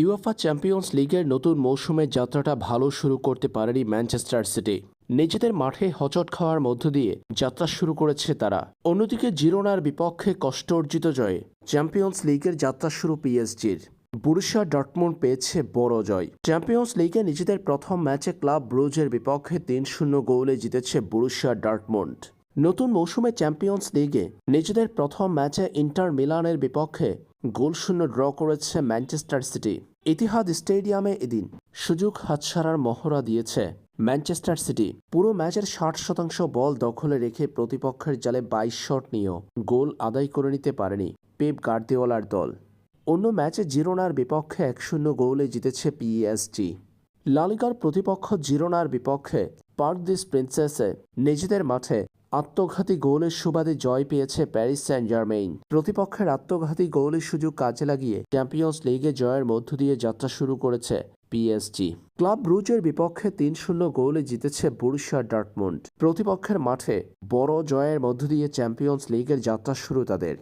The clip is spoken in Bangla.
ইউএফা চ্যাম্পিয়ন্স লিগের নতুন মৌসুমের যাত্রাটা ভালো শুরু করতে পারেনি ম্যানচেস্টার সিটি নিজেদের মাঠে হচট খাওয়ার মধ্য দিয়ে যাত্রা শুরু করেছে তারা। অন্যদিকে জিরোনার বিপক্ষে কষ্ট অর্জিত জয়ে চ্যাম্পিয়ন্স লিগের যাত্রা শুরু পিএসজির বুরুশিয়া ডটমুন্ড পেয়েছে বড় জয়। চ্যাম্পিয়ন্স লিগে নিজেদের প্রথম ম্যাচে ক্লাব ব্রুজের বিপক্ষে তিন শূন্য গোলে জিতেছে বুরুশিয়া ডটমুন্ড নতুন মৌসুমে চ্যাম্পিয়ন্স লিগে নিজেদের প্রথম ম্যাচে ইন্টার মিলানের বিপক্ষে গোল শূন্য ড্র করেছে ম্যানচেস্টার সিটি ইতিহাদ স্টেডিয়ামে এদিন সুযোগ হাতছাড়ার মহড়া দিয়েছে ম্যানচেস্টার সিটি। পুরো ম্যাচের ষাট শতাংশ বল দখলে রেখে প্রতিপক্ষের জালে বাইশ শট নিয়েও গোল আদায় করে নিতে পারেনি পেপ গার্দিওলার দল। অন্য ম্যাচে জিরোনার বিপক্ষে এক শূন্য গোলে জিতেছে পিএসজি লালিগার প্রতিপক্ষ জিরোনার বিপক্ষে পার্ক দিস প্রিন্সেসে নিজেদের মাঠে আত্মঘাতী গোলের সুবাদে জয় পেয়েছে প্যারিস সেন্ট জার্মেইন প্রতিপক্ষের আত্মঘাতী গোলের সুযোগ কাজে লাগিয়ে চ্যাম্পিয়ন্স লিগে জয়ের মধ্য দিয়ে যাত্রা শুরু করেছে পিএসজি ক্লাব ব্রুজের বিপক্ষে তিন শূন্য গোলে জিতেছে বুরুশিয়া ডার্টমুন্ড। প্রতিপক্ষের মাঠে বড় জয়ের মধ্য দিয়ে চ্যাম্পিয়ন্স লিগের যাত্রা শুরু তাদের।